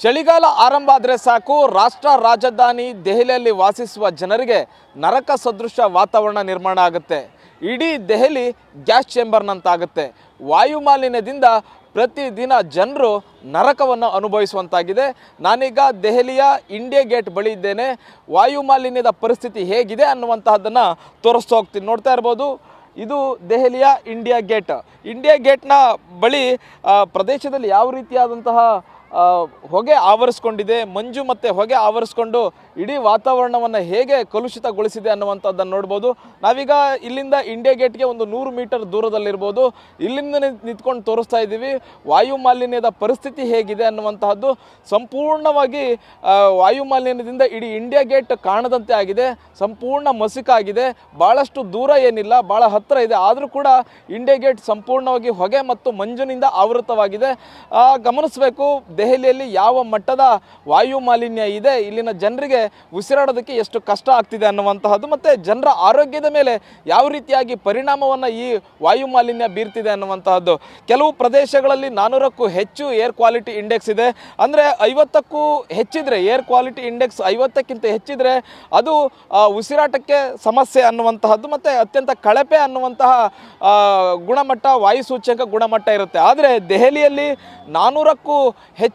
ಚಳಿಗಾಲ ಆರಂಭ ಆದರೆ ಸಾಕು. ರಾಷ್ಟ್ರ ರಾಜಧಾನಿ ದೆಹಲಿಯಲ್ಲಿ ವಾಸಿಸುವ ಜನರಿಗೆ ನರಕ ಸದೃಶ ವಾತಾವರಣ ನಿರ್ಮಾಣ ಆಗುತ್ತೆ. ಇಡೀ ದೆಹಲಿ ಗ್ಯಾಸ್ ಚೇಂಬರ್ನಂತಾಗುತ್ತೆ. ವಾಯು ಮಾಲಿನ್ಯದಿಂದ ಪ್ರತಿದಿನ ಜನರು ನರಕವನ್ನು ಅನುಭವಿಸುವಂತಾಗಿದೆ. ನಾನೀಗ ದೆಹಲಿಯ ಇಂಡಿಯಾ ಗೇಟ್ ಬಳಿ ಇದ್ದೇನೆ. ವಾಯು ಮಾಲಿನ್ಯದ ಪರಿಸ್ಥಿತಿ ಹೇಗಿದೆ ಅನ್ನುವಂತಹದ್ದನ್ನು ತೋರಿಸ್ತಾ ಹೋಗ್ತೀನಿ. ನೋಡ್ತಾ ಇರ್ಬೋದು, ಇದು ದೆಹಲಿಯ ಇಂಡಿಯಾ ಗೇಟ್. ಇಂಡಿಯಾ ಗೇಟ್ನ ಬಳಿ ಪ್ರದೇಶದಲ್ಲಿ ಯಾವ ರೀತಿಯಾದಂತಹ ಹೊಗೆ ಆವರಿಸ್ಕೊಂಡಿದೆ, ಮಂಜು ಮತ್ತು ಹೊಗೆ ಆವರಿಸ್ಕೊಂಡು ಇಡೀ ವಾತಾವರಣವನ್ನು ಹೇಗೆ ಕಲುಷಿತಗೊಳಿಸಿದೆ ಅನ್ನುವಂಥದ್ದನ್ನು ನೋಡ್ಬೋದು. ನಾವೀಗ ಇಲ್ಲಿಂದ ಇಂಡಿಯಾ ಗೇಟ್ಗೆ ಒಂದು ನೂರು ಮೀಟರ್ ದೂರದಲ್ಲಿರ್ಬೋದು. ಇಲ್ಲಿಂದ ನಿಂತ್- ನಿಂತ್ಕೊಂಡು ತೋರಿಸ್ತಾ ಇದ್ದೀವಿ. ವಾಯು ಮಾಲಿನ್ಯದ ಪರಿಸ್ಥಿತಿ ಹೇಗಿದೆ ಅನ್ನುವಂತಹದ್ದು ಸಂಪೂರ್ಣವಾಗಿ ವಾಯು ಮಾಲಿನ್ಯದಿಂದ ಇಡೀ ಇಂಡಿಯಾ ಗೇಟ್ ಕಾಣದಂತೆ ಆಗಿದೆ. ಸಂಪೂರ್ಣ ಮಸಿಕಾಗಿದೆ. ಭಾಳಷ್ಟು ದೂರ ಏನಿಲ್ಲ ಭಾಳ ಹತ್ತಿರ ಇದೆ. ಆದರೂ ಕೂಡ ಇಂಡಿಯಾ ಗೇಟ್ ಸಂಪೂರ್ಣವಾಗಿ ಹೊಗೆ ಮತ್ತು ಮಂಜಿನಿಂದ ಆವೃತವಾಗಿದೆ. ಗಮನಿಸಬೇಕು ದೆಹಲಿಯಲ್ಲಿ ಯಾವ ಮಟ್ಟದ ವಾಯು ಮಾಲಿನ್ಯ ಇದೆ, ಇಲ್ಲಿನ ಜನರಿಗೆ ಉಸಿರಾಡೋದಕ್ಕೆ ಎಷ್ಟು ಕಷ್ಟ ಆಗ್ತಿದೆ ಅನ್ನುವಂತಹದ್ದು ಮತ್ತು ಜನರ ಆರೋಗ್ಯದ ಮೇಲೆ ಯಾವ ರೀತಿಯಾಗಿ ಪರಿಣಾಮವನ್ನು ಈ ವಾಯು ಮಾಲಿನ್ಯ ಬೀರ್ತಿದೆ ಅನ್ನುವಂತಹದ್ದು. ಕೆಲವು ಪ್ರದೇಶಗಳಲ್ಲಿ ನಾನೂರಕ್ಕೂ ಹೆಚ್ಚು ಏರ್ ಕ್ವಾಲಿಟಿ ಇಂಡೆಕ್ಸ್ ಇದೆ. ಅಂದರೆ ಐವತ್ತಕ್ಕೂ ಹೆಚ್ಚಿದ್ರೆ ಏರ್ ಕ್ವಾಲಿಟಿ ಇಂಡೆಕ್ಸ್ ಐವತ್ತಕ್ಕಿಂತ ಹೆಚ್ಚಿದ್ರೆ ಅದು ಉಸಿರಾಟಕ್ಕೆ ಸಮಸ್ಯೆ ಅನ್ನುವಂತಹದ್ದು ಮತ್ತು ಅತ್ಯಂತ ಕಳಪೆ ಅನ್ನುವಂತಹ ಗುಣಮಟ್ಟ ವಾಯು ಗುಣಮಟ್ಟ ಇರುತ್ತೆ. ಆದರೆ ದೆಹಲಿಯಲ್ಲಿ ನಾನೂರಕ್ಕೂ ಹೆಚ್ಚು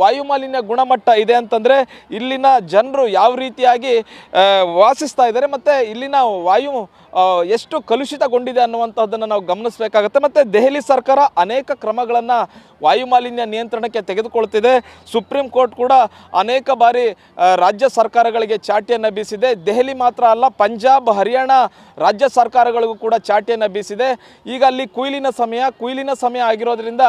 ವಾಯು ಮಾಲಿನ್ಯ ಗುಣಮಟ್ಟ ಇದೆ ಅಂತಂದರೆ ಇಲ್ಲಿನ ಜನರು ಯಾವ ರೀತಿಯಾಗಿ ವಾಸಿಸ್ತಾ ಇದ್ದಾರೆ ಮತ್ತು ಇಲ್ಲಿನ ವಾಯು ಎಷ್ಟು ಕಲುಷಿತಗೊಂಡಿದೆ ಅನ್ನುವಂಥದ್ದನ್ನು ನಾವು ಗಮನಿಸಬೇಕಾಗುತ್ತೆ. ಮತ್ತು ದೆಹಲಿ ಸರ್ಕಾರ ಅನೇಕ ಕ್ರಮಗಳನ್ನು ವಾಯುಮಾಲಿನ್ಯ ನಿಯಂತ್ರಣಕ್ಕೆ ತೆಗೆದುಕೊಳ್ತಿದೆ. ಸುಪ್ರೀಂ ಕೋರ್ಟ್ ಕೂಡ ಅನೇಕ ಬಾರಿ ರಾಜ್ಯ ಸರ್ಕಾರಗಳಿಗೆ ಚಾಟಿಯನ್ನು ಬೀಸಿದೆ. ದೆಹಲಿ ಮಾತ್ರ ಅಲ್ಲ, ಪಂಜಾಬ್, ಹರಿಯಾಣ ರಾಜ್ಯ ಸರ್ಕಾರಗಳಿಗೂ ಕೂಡ ಚಾಟಿಯನ್ನು ಬೀಸಿದೆ. ಈಗ ಅಲ್ಲಿ ಕುಯ್ಲಿನ ಸಮಯ ಕುಯ್ಲಿನ ಸಮಯ ಆಗಿರೋದ್ರಿಂದ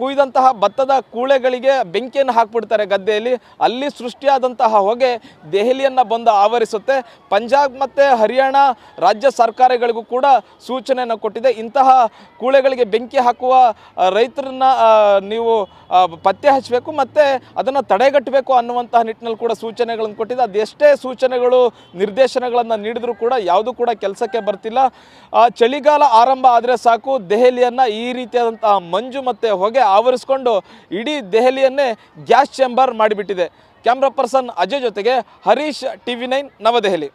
ಕುಯ್ದಂತಹ ಭತ್ತದ ಕೂಳೆಗಳಿಗೆ ಬೆಂಕಿಯನ್ನು ಹಾಕ್ಬಿಡ್ತಾರೆ ಗದ್ದೆಯಲ್ಲಿ. ಅಲ್ಲಿ ಸೃಷ್ಟಿಯಾದಂತಹ ಹೊಗೆ ದೆಹಲಿಯನ್ನು ಬಂದು ಆವರಿಸುತ್ತೆ. ಪಂಜಾಬ್ ಮತ್ತು ಹರಿಯಾಣ ರಾಜ್ಯ ಸರ್ಕಾರಗಳಿಗೂ ಕೂಡ ಸೂಚನೆಯನ್ನು ಕೊಟ್ಟಿದೆ. ಇಂತಹ ಕೂಳೆಗಳಿಗೆ ಬೆಂಕಿ ಹಾಕುವ ರೈತರನ್ನ ನೀವು ಪತ್ತೆ ಹಚ್ಚಬೇಕು ಮತ್ತು ಅದನ್ನು ತಡೆಗಟ್ಟಬೇಕು ಅನ್ನುವಂತಹ ನಿಟ್ಟಿನಲ್ಲಿ ಕೂಡ ಸೂಚನೆಗಳನ್ನು ಕೊಟ್ಟಿದೆ. ಅದೆಷ್ಟೇ ಸೂಚನೆಗಳು, ನಿರ್ದೇಶನಗಳನ್ನು ನೀಡಿದರೂ ಕೂಡ ಯಾವುದೂ ಕೂಡ ಕೆಲಸಕ್ಕೆ ಬರ್ತಿಲ್ಲ. ಚಳಿಗಾಲ ಆರಂಭ ಆದರೆ ಸಾಕು, ದೆಹಲಿಯನ್ನು ಈ ರೀತಿಯಾದಂತಹ ಮಂಜು ಮತ್ತು ಹೊಗೆ ಆವರಿಸ್ಕೊಂಡು ಇಡೀ ದೆಹಲಿಯನ್ನೇ ಗ್ಯಾಸ್ ಚೇಂಬರ್ ಮಾಡಿಬಿಟ್ಟಿದೆ. ಕ್ಯಾಮ್ರಾ ಪರ್ಸನ್ ಅಜಯ್ ಜೊತೆಗೆ Harish T V nine Navadehali.